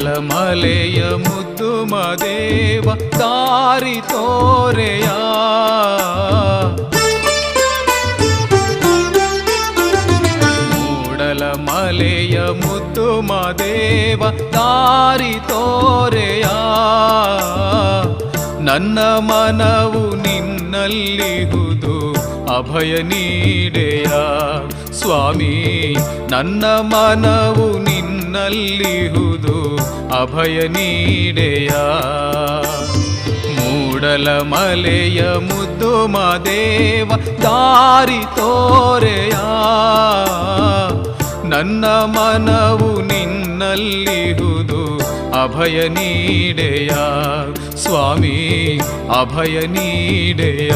ಮಲೆಯ ಮುದ್ದು ಮದೇವ ದಾರಿ ತೋರೆಯ. ಮೂಡಲ ಮಲೆಯ ಮುದ್ದು ಮದೇವ ದಾರಿ ತೋರೆಯ. ನನ್ನ ಮನವು ನಿನ್ನಲ್ಲಿಹುದು ಅಭಯ ನೀಡೆಯ. ಸ್ವಾಮಿ, ನನ್ನ ಮನವು ನಿನ್ನಲ್ಲಿಹುದು ಅಭಯ ನೀಡೆಯ. ಮೂಡಲ ಮಲೆಯ ಮುದ್ದು ಮದೇವ ದಾರಿ ತೋರೆಯ. ನನ್ನ ಮನವು ನಿನ್ನಲ್ಲಿಹುದು ಅಭಯ ನೀಡೆಯ. ಸ್ವಾಮಿ, ಅಭಯ ನೀಡೆಯ.